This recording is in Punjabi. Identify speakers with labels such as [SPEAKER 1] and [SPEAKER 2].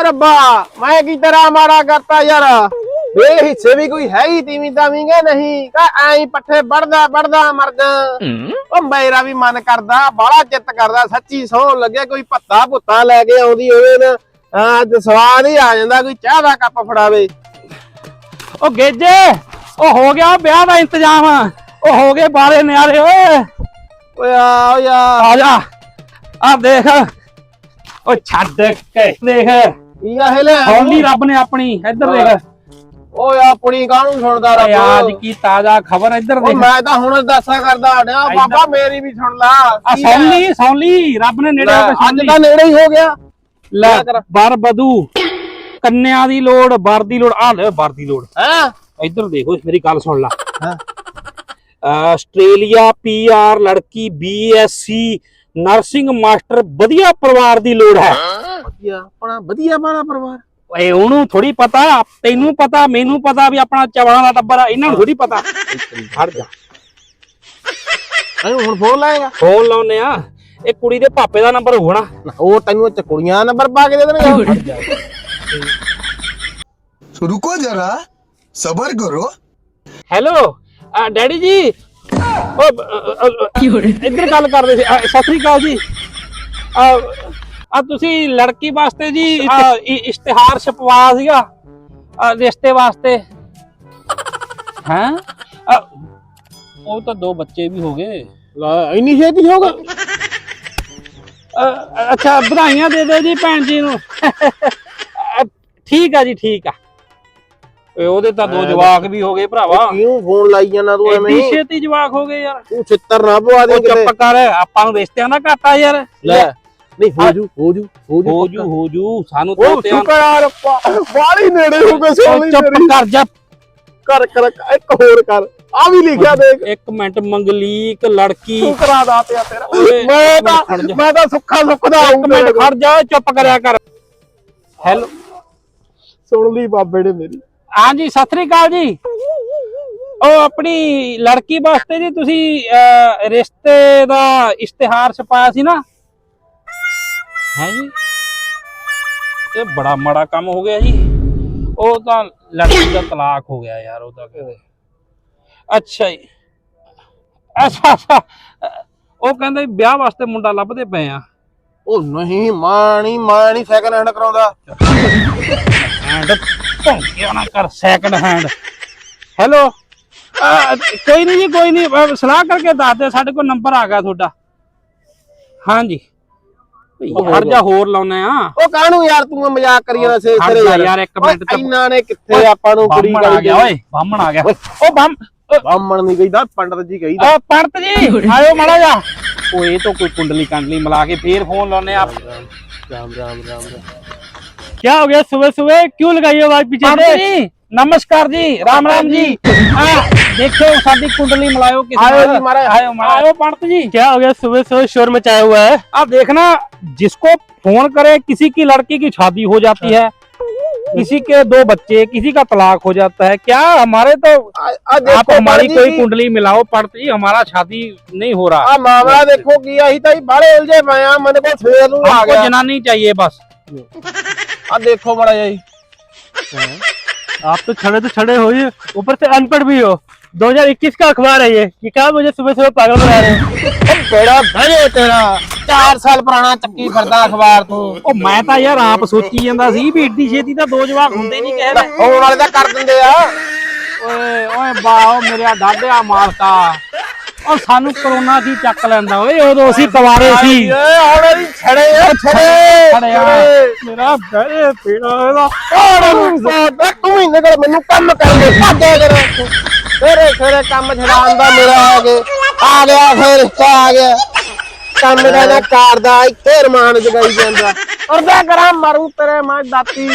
[SPEAKER 1] ਓ ਰੱਬਾ ਮੈਂ ਕੀ ਤੇਰਾ ਮਾੜਾ ਕਰਤਾ ਯਾਰ? ਵੇ ਹਿੱਸੇ ਵੀ ਕੋਈ ਹੈ ਹੀ ਤੀਵੀਂ ਤਾਵੀਂਗੇ ਨਹੀਂ। ਕਾ ਐਂ ਪੱਠੇ ਵੜਦਾ ਵੜਦਾ ਮਰ ਜਾ ਓ ਮੇਰਾ ਵੀ ਮਨ ਕਰਦਾ ਬਾਹਲਾ ਚਿੱਤ ਕਰਦਾ ਸੱਚੀ ਸੌਣ ਲੱਗੇ ਕੋਈ ਭੱਤਾ ਭੁੱਤਾ ਲੈ ਕੇ ਆਉਂਦੀ ਹੋਵੇ ਨਾ। ਤੇ ਸਵਾਦ ਹੀ ਆ ਜਾਂਦਾ ਕੋਈ ਚਾਹ ਦਾ ਕੱਪ ਫੜਾਵੇ।
[SPEAKER 2] ਉਹ ਗੇਜੇ ਉਹ ਹੋ ਗਿਆ ਵਿਆਹ ਦਾ ਇੰਤਜ਼ਾਮ। ਉਹ ਹੋ ਗਏ ਬਾਰੇ ਨਿਆਰੇ ਓਏ।
[SPEAKER 1] ਓਏ ਆ ਓਏ ਆ।
[SPEAKER 2] ਆ ਜਾ। ਆ ਦੇਖ। ਉਹ ਛੱਡ ਕੇ ਦੇਖ।
[SPEAKER 1] ਕੀ ਆ ਹਲੇ
[SPEAKER 2] ਹੌਲੀ ਰੱਬ ਨੇ ਆਪਣੀ ਇੱਧਰ ਦੇਖ।
[SPEAKER 1] ਓਏ ਆਪਣੀ ਕਾਹਨੂੰ ਸੁਣਦਾ
[SPEAKER 2] ਓਏ ਅੱਜ
[SPEAKER 1] ਰੱਬ
[SPEAKER 2] ਕੀ ਤਾਜ਼ਾ ਖਬਰ ਇੱਧਰ
[SPEAKER 1] ਓ
[SPEAKER 2] ਦੇਖ।
[SPEAKER 1] ਮੈਂ ਤਾਂ ਹੁਣ ਦੱਸਾਂ ਕਰਦਾ ਆੜਿਆ ਬਾਬਾ ਮੇਰੀ ਵੀ ਸੁਣ ਲਾ।
[SPEAKER 2] ਆ ਲਈ ਰੱਬ ਨੇ ਨੇੜੇ ਹੋ ਕੇ
[SPEAKER 1] ਲੈ,
[SPEAKER 2] ਸੁਣ
[SPEAKER 1] ਅੱਜ
[SPEAKER 2] ਲਈ।
[SPEAKER 1] ਤਾਂ ਨੇੜੇ ਹੀ ਹੋ ਗਿਆ।
[SPEAKER 2] ਲੈ
[SPEAKER 1] ਕਿਆ ਕਰਾਂ?
[SPEAKER 2] ਬਰ ਬਦੂ। ਕੰਨਿਆਂ ਦੀ ਲੋੜ ਬਰ ਦੀ ਲੋੜ। ਆ ਲੈ ਬਰ ਦੀ ਲੋੜ।
[SPEAKER 1] ਹੈ?
[SPEAKER 2] ਇੱਧਰ ਦੇਖੋ ਮੇਰੀ ਗੱਲ ਸੁਣ ਲਾ।
[SPEAKER 1] ਹਾਂ।
[SPEAKER 2] ਆਸਟ੍ਰੇਲੀਆ ਪੀਆਰ ਲੜਕੀ ਬੀਐਸਸੀ ਨਰਸਿੰਗ ਮਾਸਟਰ ਵਧੀਆ ਪਰਿਵਾਰ ਦੀ ਲੋੜ ਹੈ?
[SPEAKER 1] ਕੀ ਆਪਣਾ ਵਧੀਆ ਬਾਲਾ ਪਰਿਵਾਰ।
[SPEAKER 2] ਓਏ ਉਹਨੂੰ ਥੋੜੀ ਪਤਾ ਤੈਨੂੰ ਪਤਾ ਮੈਨੂੰ ਪਤਾ ਵੀ ਆਪਣਾ ਚਵਲਾਂ ਦਾ ਟੱਬਰ ਆ ਇਹਨਾਂ ਨੂੰ ਥੋੜੀ ਪਤਾ। ਹਟ ਜਾ।
[SPEAKER 1] ਅਰੇ ਹੁਣ ਫੋਨ ਲਾਏਗਾ?
[SPEAKER 2] ਫੋਨ ਲਾਉਨੇ ਆ। ਇਹ ਕੁੜੀ ਦੇ ਪਾਪੇ ਦਾ ਨੰਬਰ ਹੋਣਾ
[SPEAKER 1] ਉਹ ਤੈਨੂੰ ਇੱਥੇ ਕੁੜੀਆਂ ਨੰਬਰ ਪਾ ਕੇ ਦੇ ਦੇਣਗੇ।
[SPEAKER 3] ਸੋ ਰੁਕੋ ਜਰਾ ਸਬਰ ਕਰੋ।
[SPEAKER 2] ਹੈਲੋ ਡੈਡੀ ਜੀ। ਓ ਇੱਧਰ ਗੱਲ ਕਰਦੇ ਸੀ। ਸਤਿ ਸ੍ਰੀ ਅਕਾਲ ਜੀ। ਆ ਤੁਸੀਂ ਲੜਕੀ ਵਾਸਤੇ ਜੀ ਇਸ਼ਤਿਹਾਰ ਛਪਵਾ ਸੀਗਾ ਰਿਸ਼ਤੇ ਵਾਸਤੇ। ਹੈਂ? ਉਹ ਤਾਂ ਦੋ ਬੱਚੇ ਵੀ ਹੋ ਗਏ।
[SPEAKER 1] ਇੰਨੀ ਛੇਤੀ ਹੋ ਗਿਆ
[SPEAKER 2] ਅ, ਅੱਛਾ ਵਧਾਈਆਂ ਦੇ ਦਿਓ ਜੀ ਭੈਣ ਜੀ ਨੂੰ। ਠੀਕ ਆ ਜੀ ਠੀਕ ਆ। ਓਏ ਉਹਦੇ ਤਾਂ ਦੋ ਜਵਾਕ ਵੀ ਹੋ ਗਏ ਭਰਾਵਾ।
[SPEAKER 1] ਕਿਉਂ ਫੋਨ ਲਾਈ ਜਾਂਦਾ ਤੂੰ ਐਵੇਂ?
[SPEAKER 2] ਐਡੀ ਛੇਤੀ ਜਵਾਕ ਹੋ ਗਏ ਯਾਰ।
[SPEAKER 1] ਤੂੰ ਛਿੱਤਰ ਨਾ ਪਵਾ ਦੇ ਕਿਤੇ
[SPEAKER 2] ਚੁੱਪ ਕਰ ਆਪਾਂ ਨੂੰ ਰਿਸ਼ਤਿਆਂ ਦਾ ਘਾਟਾ ਯਾਰ।
[SPEAKER 1] ਲੈ। ਨਹੀਂ ਹੋ ਜੂ ਹੋ ਜੂ ਹੋ ਜੂ
[SPEAKER 2] ਹੋ ਜੂ ਹੋ ਜੂ ਸਾਨੂੰ
[SPEAKER 1] ਉਹ
[SPEAKER 2] ਤੋਤਿਆਂ
[SPEAKER 1] ਸ਼ੁਕਰ ਯਾਰ ਬਾਲੀ ਨੇੜੇ ਹੋ ਗਏ ਸੋਲੀ
[SPEAKER 2] ਚੁੱਪ ਕਰ ਜਾ।
[SPEAKER 1] ਕਰ ਕਰ ਇੱਕ ਹੋਰ ਕਰ। ਆ ਵੀ ਲਿਖਿਆ ਦੇਖ।
[SPEAKER 2] ਇੱਕ ਮਿੰਟ ਮੰਗਲੀਕ ਲੜਕੀ।
[SPEAKER 1] ਸ਼ੁਕਰਾ ਦਾ ਪਿਆ ਤੇਰਾ।
[SPEAKER 2] ਓਏ,
[SPEAKER 1] ਮੈਂ
[SPEAKER 2] ਖੜ
[SPEAKER 1] ਤਾਂ
[SPEAKER 2] ਜਾ।
[SPEAKER 1] ਮੈਂ ਤਾਂ ਸੁੱਖਾ ਸੁੱਖਦਾ
[SPEAKER 2] ਇੱਕ ਮਿੰਟ ਖੜ ਜਾ ਚੁੱਪ ਕਰਿਆ ਕਰ। ਹੈਲੋ।
[SPEAKER 1] ਸੁਣ ਲਈ ਬਾਬੇ ਨੇ ਮੇਰੀ।
[SPEAKER 2] ਹਾਂਜੀ ਸਤਿ ਸ੍ਰੀ ਅਕਾਲ ਜੀ। ਉਹ ਆਪਣੀ ਲੜਕੀ ਵਾਸਤੇ ਜੀ ਤੁਸੀਂ ਅਹ, ਰਿਸ਼ਤੇ ਦਾ ਇਸ਼ਤਿਹਾਰ ਛਪਾਇਆ ਸੀ ਨਾ? ਹੈ ਜੀ ਇਹ ਬੜਾ ਮਾੜਾ ਕੰਮ ਹੋ ਗਿਆ ਜੀ। ਉਹ ਤਾਂ ਲੜਕੀ ਦਾ ਤਲਾਕ ਹੋ ਗਿਆ ਯਾਰ ਉਹ ਤਾਂ ਕਿਤੇ ਅੱਛਾ ਜੀ। ਅੱਛਾ ਅੱਛਾ। ਉਹ ਕਹਿੰਦੇ ਵੀ ਵਿਆਹ ਵਾਸਤੇ ਮੁੰਡਾ ਲੱਭਦੇ ਪਏ ਆ।
[SPEAKER 1] ਉਹ ਨਹੀਂ ਮਾਂ ਨਹੀਂ ਮਾਂ ਨਹੀਂ ਸੈਕੰਡ ਹੈਂਡ ਕਰਾਉਂਦਾ।
[SPEAKER 2] ਹੈਂਡ ਭੌਂਕਿਆ ਨਾ ਕਰ ਸੈਕੰਡ ਹੈਂਡ ਹੈਲੋ ਕੋਈ ਨਹੀਂ ਜੀ ਕੋਈ ਨਹੀਂ। ਸਲਾਹ ਕਰਕੇ ਦੱਸ ਦੇ ਸਾਡੇ ਕੋਲ ਨੰਬਰ ਆ ਗਿਆ ਤੁਹਾਡਾ। ਹਾਂਜੀ। ਹਰ ਜਾ ਹੋਰ ਲਾਉਨੇ ਆ
[SPEAKER 1] ਉਹ ਕਾਹਨੂੰ ਯਾਰ ਤੂੰ ਮਜ਼ਾਕ ਕਰੀ ਜਾਂਦਾ ਸੇ
[SPEAKER 2] ਖੜ
[SPEAKER 1] ਸਿਰੇ
[SPEAKER 2] ਜਾ
[SPEAKER 1] ਯਾਰ
[SPEAKER 2] ਯਾਰ ਇੱਕ ਮਿੰਟ
[SPEAKER 1] ਓਏ,
[SPEAKER 2] ਤੇ
[SPEAKER 1] ਇੰਨਾ ਨੇ ਕਿੱਥੇ ਆਪਾਂ ਨੂੰ ਕੁੜੀ
[SPEAKER 2] ਬਾਹਮਣ ਆ
[SPEAKER 1] ਗਾਲੀ
[SPEAKER 2] ਗਿਆ ਓਏ ਬਾਹਮਣ ਆ ਗਿਆ ਉਹ ਬਾਹਮ
[SPEAKER 1] ਬਾਹਮਣ ਨਹੀਂ ਕਹੀਦਾ ਪੰਡਤ ਜੀ ਕਹੀਦਾ
[SPEAKER 2] ਆ ਪੰਡਤ ਜੀ ਆਇਓ ਮਾੜਾ ਜਾ ਓਏ ਇਹ ਤਾਂ ਕੋਈ ਕੁੰਡਲੀ ਕੰਡਲੀ ਮਿਲਾ ਕੇ ਫੇਰ ਫੋਨ ਲਾਉਨੇ ਆ
[SPEAKER 1] ਰਾਮ ਰਾਮ ਰਾਮ ਰਾਮ
[SPEAKER 2] क्या हो गया सुबह सुबह क्यों लगाई आवाज पीछे से जी नमस्कार जी राम राम जी हाँ देखो शादी कुंडली मिलायो
[SPEAKER 1] आयो
[SPEAKER 2] पंडित जी। क्या हो गया? सुबह सुबह शोर मचाया हुआ है। आप देखना जिसको फ़ोन करे किसी की लड़की की शादी हो जाती है। अच्छा। किसी के दो बच्चे किसी का तलाक हो जाता है। क्या हमारे तो आप हमारी कोई कुंडली मिलाओ पड़ती हमारा शादी नहीं हो रहा।
[SPEAKER 1] मामला देखो किया तो बड़े मन
[SPEAKER 2] को
[SPEAKER 1] फेर
[SPEAKER 2] जनानी चाहिए बस।
[SPEAKER 1] अब देखो बड़ा यही। हाँ।
[SPEAKER 4] आप तो छड़े तो छड़े हो ऊपर से अनपढ़ भी हो। 2021 का अखबार है ये कि क्या मुझे सुबह सुबह पागल बना रहे हो
[SPEAKER 1] ਉਹ ਬੇੜਾ ਭਜੇ ਤੇਰਾ 4 ਸਾਲ ਪੁਰਾਣਾ ਚੱਕੀ ਫਿਰਦਾ ਅਖਬਾਰ ਤੂੰ
[SPEAKER 2] ਉਹ ਮੈਂ ਤਾਂ ਯਾਰ ਆਪ ਸੋਚੀ ਜਾਂਦਾ ਸੀ ਵੀ ਏਡੀ ਛੇਤੀ ਤਾਂ ਦੋ ਜਵਾਕ ਹੁੰਦੇ ਨਹੀਂ ਕਿਸੇ ਦੇ
[SPEAKER 1] ਹੋਣ ਵਾਲੇ ਤਾਂ ਕਰ ਦਿੰਦੇ ਆ
[SPEAKER 2] ਓਏ ਓਏ ਬਾਓ ਮੇਰਾ ਡਾਢਿਆ ਮਾਰਤਾ ਉਹ ਸਾਨੂੰ ਕਰੋਨਾ ਸੀ ਚੱਕ ਲੈਂਦਾ ਓਏ ਉਦੋਂ ਅਸੀਂ ਕੁਵਾਰੇ ਸੀ
[SPEAKER 1] ਏ ਹੁਣ ਇਹਦੀ ਛੜੇ ਆ ਛੜੇ
[SPEAKER 2] ਛੜਿਆ।
[SPEAKER 1] ਮੇਰਾ ਬਹਿ ਪੀੜਾ ਇਹਦਾ ਆੜ ਸਾਡਾ ਤੂੰ ਹੀ ਨਿਕਲ ਮੈਨੂੰ ਕੰਮ ਕਰਕੇ ਸਾਦੇ ਕਰ ਤੇਰੇ ਤੇਰੇ ਕੰਮ ਛਡਾਉਣ ਦਾ ਮੇਰਾ ਆ ਗਿਆ। ਆ ਗਿਆ ਫਿਰ ਆ ਗਿਆ। ਕੰਮ ਦਾ ਨਾ ਕਰਦਾ ਇੱਥੇ ਰਮਾਨ ਜਗਾਈ ਜਾਂਦਾ। ਔਰ ਕਰਾਂ ਮਰੂ ਤੇਰੇ ਮੈਂ ਦਾਤੀ।